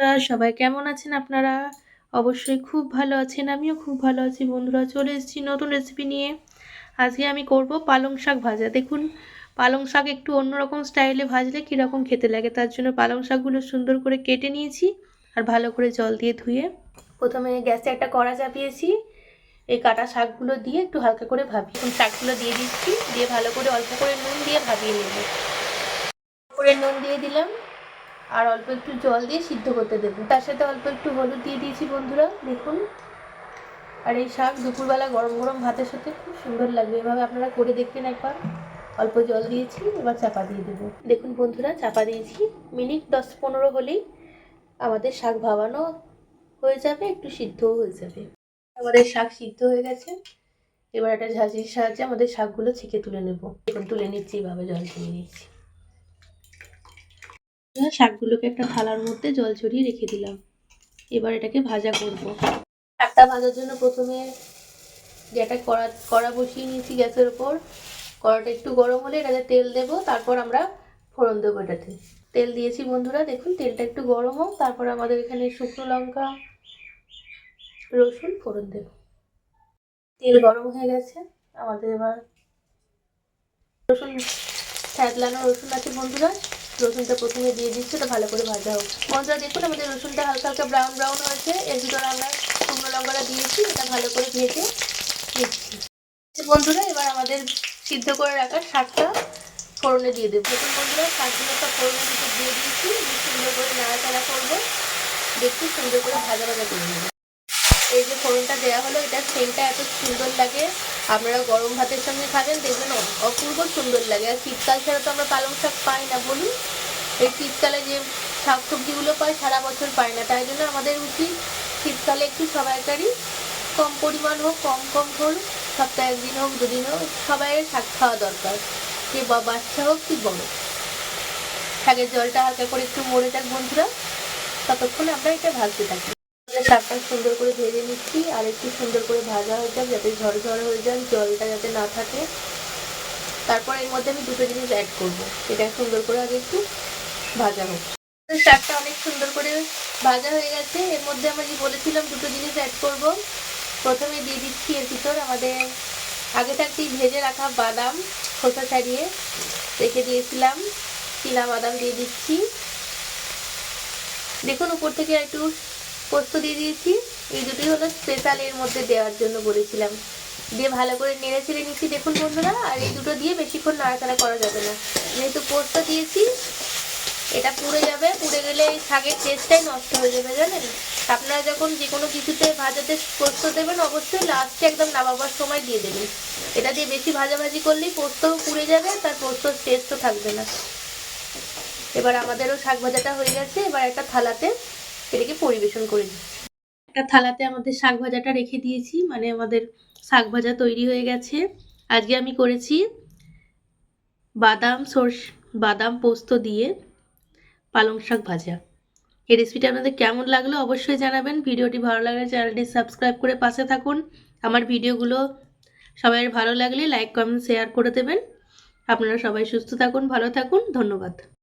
সবাই কেমন আছেন আপনারা? অবশ্যই খুব ভালো আছেন, আমিও খুব ভালো আছি। বন্ধুরা, চলে এসেছি নতুন রেসিপি নিয়ে। আজকে আমি করব পালং শাক ভাজা। দেখুন, পালং শাক একটু অন্যরকম স্টাইলে ভাজলে কীরকম খেতে লাগে। তার জন্য পালং শাকগুলো সুন্দর করে কেটে নিয়েছি আর ভালো করে জল দিয়ে ধুয়ে। প্রথমে গ্যাসে একটা কড়া চাপিয়েছি। এই কাটা শাকগুলো দিয়ে একটু হালকা করে ভাবি। এখন শাকগুলো দিয়ে দিচ্ছি। দিয়ে ভালো করে অল্প করে নুন দিয়ে ভাবিয়ে নেব। করে নুন দিয়ে দিলাম। আর অল্প একটু জল দিয়ে সিদ্ধ করতে দেবো তার সাথে অল্প একটু হলুদ দিয়ে দিয়েছি বন্ধুরা, দেখুন। আর এই শাক দুপুরবেলা গরম গরম ভাতের সাথে খুব সুন্দর লাগবে এভাবে আপনারা করে দেখবেন একবার। অল্প জল দিয়েছি, এবার চাপা দিয়ে দেবো। দেখুন বন্ধুরা, চাপা দিয়েছি। মিনিট দশ পনেরো হলেই আমাদের শাক ভাবানো হয়ে যাবে, একটু সিদ্ধও হয়ে যাবে। আমাদের শাক সিদ্ধ হয়ে গেছে। এবার একটা ঝাঁঝির সাহায্যে আমাদের শাকগুলো ছেঁকে তুলে নেব। এখন তুলে নিচ্ছি এইভাবে জল ছেড়ে নিচ্ছি। শাকগুলোকে একটা থালার মধ্যে জল ছড়িয়ে রেখে দিলাম। এবার এটাকে ভাজা করব। শাকটা ভাজার জন্য প্রথমে যেটা কড়া কড়া বসিয়ে নিয়েছি গ্যাসের ওপর কড়াটা একটু গরম হলে এটাতে তেল দেব, তারপর আমরা ফোড়ন দেবো এটাতে। তেল দিয়েছি বন্ধুরা, দেখুন তেলটা একটু গরম হোক, তারপর আমাদের এখানে শুকনো লঙ্কা, রসুন ফোড়ন দেব। তেল গরম হয়ে গেছে, আমাদের এবার রসুন থ্যাতলানো রসুন আছে বন্ধুরা রসুনটা প্রথমে দিয়ে দিচ্ছি, ওটা ভালো করে ভাজা হোক। বন্ধুরা দেখুন, আমাদের রসুনটা হালকা হালকা ব্রাউন ব্রাউন হয়েছে। এর ভিতরে আমরা শুকনো লঙ্কাটা দিয়েছি, এটা ভালো করে ভেজে নিচ্ছি। বন্ধুরা, এবার আমাদের সিদ্ধ করে রাখা শাকটা ফোড়নে দিয়ে দেবো। দেখুন বন্ধুরা, শাকগুলো সব ফোড়নের ভিতরে দিয়ে দিয়েছি। সুন্দর করে নাড়াচাড়া করব। দেখতে সুন্দর করে ভাজা ভাজা করে নেব। এই যে ফোড়নটা দেওয়া হলো এটা সেন্টটা এত সুন্দর লাগে। আপনারা গরম ভাতের সঙ্গে খাবেন, দেখবেন অপূর্ব সুন্দর লাগে। আর শীতকাল ছাড়া তো আমরা পালং শাক পাই না, বলুন। এই শীতকালে যে শাক সবজিগুলো পাই, সারা বছর পাই না। তাই জন্য আমাদের উচিত শীতকালে একটু সবাইকারই কম পরিমাণ হোক, কম কম হোক সপ্তাহে একদিন হোক, দুদিন হোক সবাই শাক খাওয়া দরকার। কে বা বাচ্চা হোক, কি বড়। শাকের জলটা হালকা করে একটু মরে যাক, বন্ধুরা। ততক্ষণ আমরা এটা ভাজতে থাকি। শাকটা সুন্দর করে ভেজে নিচ্ছি, আর একটু সুন্দর করে ভাজা হয়ে যাক যাতে ঝরঝর হয়ে যাক, জলটা যাতে না থাকে। তারপর এর মধ্যে আমি দুটো জিনিস অ্যাড করব এটা সুন্দর করে আগে একটু ভাজা হোক। শাকটা অনেক সুন্দর করে ভাজা হয়ে গেছে। এর মধ্যে আমরা যে বলেছিলাম দুটো জিনিস অ্যাড করব, প্রথমে দিয়ে দিচ্ছি এর ভিতর আমাদের আগে থাকতেই ভেজে রাখা বাদাম খোসা ছাড়িয়ে রেখে দিয়েছিলাম। চীনা বাদাম দিয়ে দিচ্ছি। দেখুন, উপর থেকে একটু পোস্ত দিয়ে দিয়েছি। এই দুটি হলো স্পেশাল এর মধ্যে দেওয়ার জন্য বলেছিলাম। দিয়ে ভালো করে নেড়ে ছেড়ে নিচ্ছি। দেখুন বন্ধুরা, আর এই দুটো দিয়ে বেশিক্ষণ নাড়াচাড়া করা যাবে না। যেহেতু পোস্ত দিয়েছি, এটা পুড়ে যাবে। পুড়ে গেলে এই শাকের টেস্টটাই নষ্ট হয়ে যাবে, জানেন? আপনারা যখন যে কোনো কিছুতে ভাজাতে পোস্ত দেবেন, অবশ্যই লাস্টে একদম নামাবার সময় দিয়ে দেবেন। এটা দিয়ে বেশি ভাজাভাজি করলেই পোস্তও পুড়ে যাবে তার পোস্তর টেস্টও থাকবে না। এবার আমাদেরও শাক ভাজাটা হয়ে গেছে। এবার একটা থালাতে এটাকে পরিবেশন করে দিচ্ছি একটা থালাতে আমাদের শাক ভাজাটা রেখে দিয়েছি মানে আমাদের শাক ভাজা তৈরি হয়ে গেছে। আজকে আমি করেছি বাদাম সর্ষ, বাদাম পোস্ত দিয়ে পালং শাক ভাজা। এই রেসিপিটা আপনাদের কেমন লাগল অবশ্যই জানাবেন। ভিডিওটি ভালো লাগলে চ্যানেলটি সাবস্ক্রাইব করে পাশে থাকুন। আমার ভিডিওগুলো সবাই ভালো লাগলে লাইক, কমেন্ট শেয়ার করে দেবেন। আপনারা সবাই সুস্থ থাকুন, ভালো থাকুন। ধন্যবাদ।